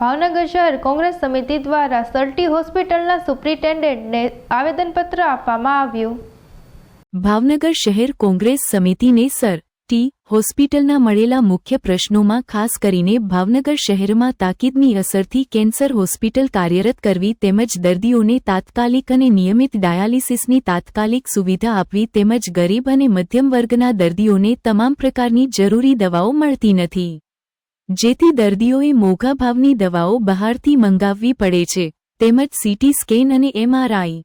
ભાવનગર શહેર કોંગ્રેસ સમિતિ દ્વારા સર્ટી હોસ્પિટલના સુપ્રિન્ટેન્ડન્ટને આવેદનપત્ર આપવામાં આવ્યું. ભાવનગર શહેર કોંગ્રેસ સમિતિને સર, ટી, હોસ્પિટલના મળેલા મુખ્ય પ્રશ્નોમાં ખાસ કરીને ભાવનગર શહેરમાં તાકીદની અસરથી કેન્સર હોસ્પિટલ કાર્યરત કરવી તેમજ દર્દીઓને તાત્કાલિક અને નિયમિત ડાયાલિસિસની તાત્કાલિક સુવિધા આપવી તેમજ ગરીબ અને મધ્યમ વર્ગના દર્દીઓને તમામ પ્રકારની જરૂરી દવાઓ મળતી નથી. જેથી દર્દીઓએ મોઘા ભાવની દવાઓ બહારથી મંગાવવી પડે છે, તેમજ સીટી સ્કેન અને એમઆરઆઈ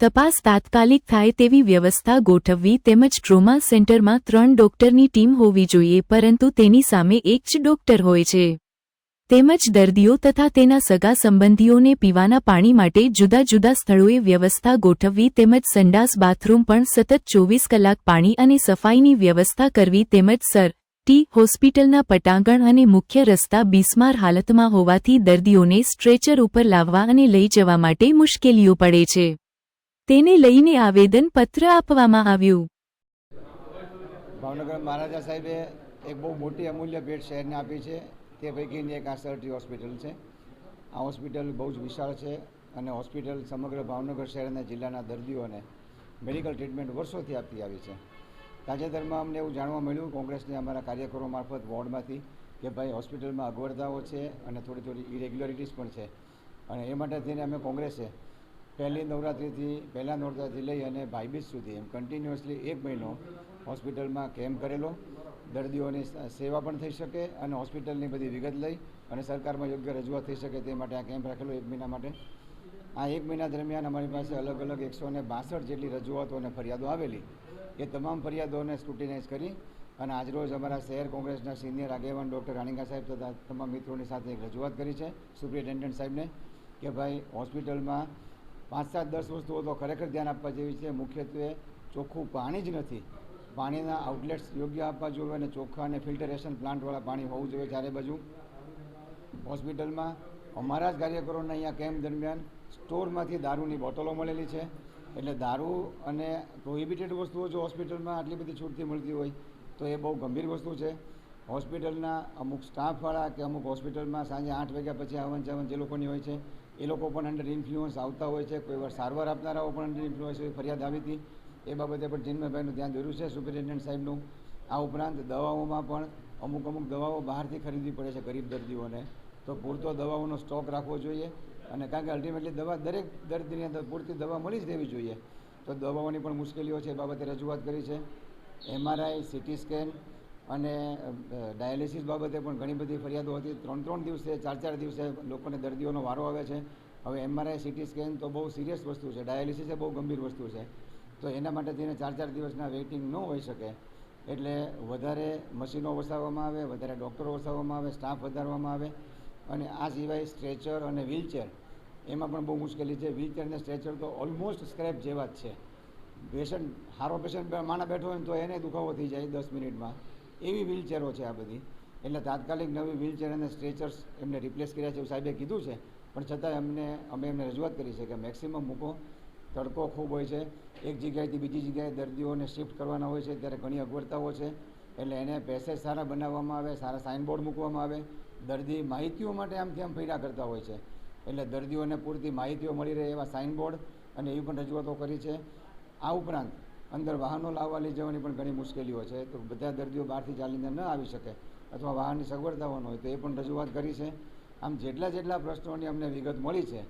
તપાસ તાત્કાલિક થાય તેવી વ્યવસ્થા ગોઠવવી તેમજ ટ્રોમા સેન્ટરમાં ત્રણ ડોક્ટરની ટીમ હોવી જોઈએ, પરંતુ તેની સામે એક જ ડોક્ટર હોય છે. તેમજ દર્દીઓ તથા તેના સગા સંબંધીઓને પીવાના પાણી માટે જુદા જુદા સ્થળોએ વ્યવસ્થા ગોઠવવી તેમજ સંડાસ, બાથરૂમ પણ સતત ચોવીસ કલાક પાણી અને સફાઈની વ્યવસ્થા કરવી તેમજ સર ટી હોસ્પિટલના પટાંગણ અને મુખ્ય રસ્તા બિસ્માર હાલતમાં હોવાથી દર્દીઓને સ્ટ્રેચર ઉપર લાવવા અને લઈ જવા માટે મુશ્કેલીઓ પડે છે. તેને લઈને આવેદનપત્ર આપવામાં આવ્યું. ભાવનગર મહારાજા સાહેબે એક બહુ મોટી અમૂલ્ય ભેટ શહેરને આપી છે. તે પૈકીની એક આ સરટી હોસ્પિટલ છે. આ હોસ્પિટલ બહુ જ વિશાળ છે અને હોસ્પિટલ સમગ્ર ભાવનગર શહેરના જિલ્લાના દર્દીઓને મેડિકલ ટ્રીટમેન્ટ વર્ષોથી આપતી આવી છે. તાજેતરમાં અમને એવું જાણવા મળ્યું, કોંગ્રેસને અમારા કાર્યકરો મારફત વોર્ડમાંથી કે ભાઈ હોસ્પિટલમાં અગવડતાઓ છે અને થોડી થોડી ઇરેગ્યુલરિટીઝ પણ છે. અને એ માટે થઈને અમે કોંગ્રેસે પહેલી નવરાત્રિથી પહેલાં નવરાત્રિથી લઈ અને ભાઈબીજ સુધી એમ કન્ટિન્યુઅસલી એક મહિનો હોસ્પિટલમાં કેમ્પ કરેલો. દર્દીઓની સેવા પણ થઈ શકે અને હોસ્પિટલની બધી વિગત લઈ અને સરકારમાં યોગ્ય રજૂઆત થઈ શકે તે માટે આ કેમ્પ રાખેલો એક મહિના માટે. આ એક મહિના દરમિયાન અમારી પાસે અલગ અલગ એકસો ને બાસઠ જેટલી રજૂઆતો અને ફરિયાદો આવેલી. એ તમામ ફરિયાદોને સ્ક્રુટિનાઇઝ કરી અને આજરોજ અમારા શહેર કોંગ્રેસના સિનિયર આગેવાન ડૉક્ટર રાણીકા સાહેબ તથા તમામ મિત્રોની સાથે એક રજૂઆત કરી છે. સુપ્રિન્ટેન્ડન્ટ સાહેબને કે ભાઈ, હોસ્પિટલમાં પાંચ સાત દસ વસ્તુઓ તો ખરેખર ધ્યાન આપવા જેવી છે. મુખ્યત્વે ચોખ્ખું પાણી જ નથી. પાણીના આઉટલેટ્સ યોગ્ય આપવા જોઈએ અને ચોખ્ખા અને ફિલ્ટરેશન પ્લાન્ટવાળા પાણી હોવું જોઈએ ચારે બાજુ. હોસ્પિટલમાં અમારા જ કાર્યકરોને અહીંયા કેમ્પ દરમિયાન સ્ટોરમાંથી દારૂની બોટલો મળેલી છે. એટલે દારૂ અને પ્રોહિબિટેડ વસ્તુઓ જો હોસ્પિટલમાં આટલી બધી છૂટથી મળતી હોય, તો એ બહુ ગંભીર વસ્તુ છે. હોસ્પિટલના અમુક સ્ટાફવાળા કે અમુક હોસ્પિટલમાં સાંજે આઠ વાગ્યા પછી આવન જાવન જે લોકોની હોય છે, એ લોકો પણ અંડર ઇન્ફ્લુઅન્સ આવતા હોય છે. કોઈ વાર સારવાર આપનારાઓ પણ અંડર ઇન્ફ્લુઅન્સ ફરિયાદ આવી હતી. એ બાબતે પણ ચિન્મયભાઈનું ધ્યાન દોર્યું છે. સુપરિન્ટેન્ડન્ટ સાહેબનું આ ઉપરાંત દવાઓમાં પણ અમુક અમુક દવાઓ બહારથી ખરીદવી પડે છે ગરીબ દર્દીઓને. તો પૂરતો દવાઓનો સ્ટોક રાખવો જોઈએ. અને કારણ કે અલ્ટિમેટલી દવા દરેક દર્દીની અંદર પૂરતી દવા મળી જ દેવી જોઈએ. તો દવાઓની પણ મુશ્કેલીઓ છે એ બાબતે રજૂઆત કરી છે. એમઆરઆઈ સીટી સ્કેન અને ડાયાલિસિસ બાબતે પણ ઘણી બધી ફરિયાદો હતી. ત્રણ ત્રણ દિવસે ચાર ચાર દિવસે લોકોને દર્દીઓનો વારો આવે છે. હવે એમઆરઆઈ સીટી સ્કેન તો બહુ સિરિયસ વસ્તુ છે. ડાયાલિસિસ એ બહુ ગંભીર વસ્તુ છે. તો એના માટે તેને ચાર ચાર દિવસના વેઇટિંગ ન હોઈ શકે. એટલે વધારે મશીનો વસાવવામાં આવે, વધારે ડૉક્ટરો વસાવવામાં આવે સ્ટાફ વધારવામાં આવે. અને આ સિવાય સ્ટ્રેચર અને વ્હીલચેર એમાં પણ બહુ મુશ્કેલી છે. વ્હીલચેર સ્ટ્રેચર તો ઓલમોસ્ટ સ્ક્રેપ જેવા જ છે. પેશન્ટ સારો પેશન્ટ માણા બેઠો હોય તો એને દુખાવો થઈ જાય દસ મિનિટમાં. એવી વ્હીલચેરો છે આ બધી. એટલે તાત્કાલિક નવી વ્હીલચેર અને સ્ટ્રેચર્સ એમને રિપ્લેસ કર્યા છે એવું સાહેબે કીધું છે. પણ છતાં એમને અમે એમને રજૂઆત કરી છે કે મેક્સિમમ મૂકો. તડકો ખૂબ હોય છે. એક જગ્યાએથી બીજી જગ્યાએ દર્દીઓને શિફ્ટ કરવાના હોય છે. ત્યારે ઘણી અગવડતાઓ છે. એટલે એને પેસેજ સારા બનાવવામાં આવે, સારા સાઇનબોર્ડ મૂકવામાં આવે. દર્દી માહિતીઓ માટે આમથી આમ ફેરા કરતા હોય છે. એટલે દર્દીઓને પૂરતી માહિતીઓ મળી રહે એવા સાઇનબોર્ડ અને એવી પણ રજૂઆતો કરી છે. આ ઉપરાંત અંદર વાહનો લાવવા લઈ જવાની પણ ઘણી મુશ્કેલીઓ છે. તો બધા દર્દીઓ બહારથી ચાલીને ન આવી શકે અથવા વાહનની સગવડતાઓ ન હોય તો એ પણ રજૂઆત કરી છે. આમ જેટલા જેટલા પ્રશ્નોની અમને વિગત મળી છે